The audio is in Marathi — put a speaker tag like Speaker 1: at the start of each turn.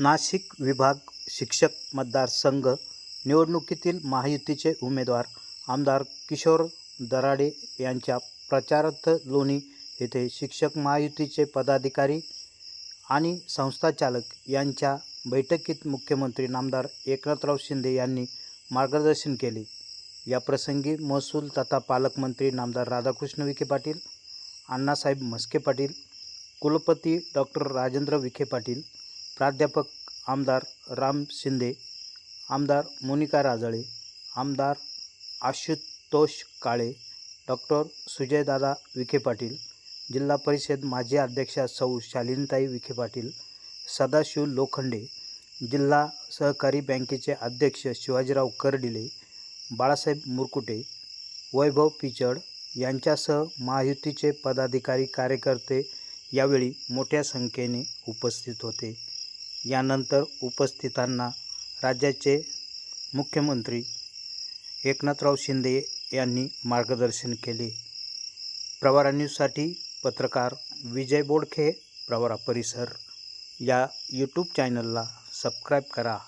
Speaker 1: नाशिक विभाग शिक्षक मतदारसंघ निवडणुकीतील महायुतीचे उमेदवार आमदार किशोर दराडे यांच्या प्रचारार्थ लोणी येथे शिक्षक महायुतीचे पदाधिकारी आणि संस्थाचालक यांच्या बैठकीत मुख्यमंत्री नामदार एकनाथराव शिंदे यांनी मार्गदर्शन केले. याप्रसंगी महसूल तथा पालकमंत्री नामदार राधाकृष्ण विखे पाटील अण्णासाहेब म्हस्के पाटील कुलपती डॉक्टर राजेंद्र विखे पाटील प्राध्यापक आमदार राम शिंदे आमदार मोनिका राजळे आमदार आशुतोष काळे डॉक्टर सुजयदादा विखे पाटील जिल्हा परिषद माजी अध्यक्षा सौ शालिनीताई विखे पाटील सदाशिव लोखंडे जिल्हा सहकारी बँकेचे अध्यक्ष शिवाजीराव करडिले बाळासाहेब मुरकुटे वैभव पिचड यांच्यासह महायुतीचे पदाधिकारी कार्यकर्ते यावेळी मोठ्या संख्येने उपस्थित होते. यानंतर उपस्थितांना राज्याचे मुख्यमंत्री एकनाथराव शिंदे यांनी मार्गदर्शन केले. प्रवारा न्यूजसाठी पत्रकार विजय बोडखे प्रवारा परिसर. या यूट्यूब चॅनलला सबस्क्राईब करा.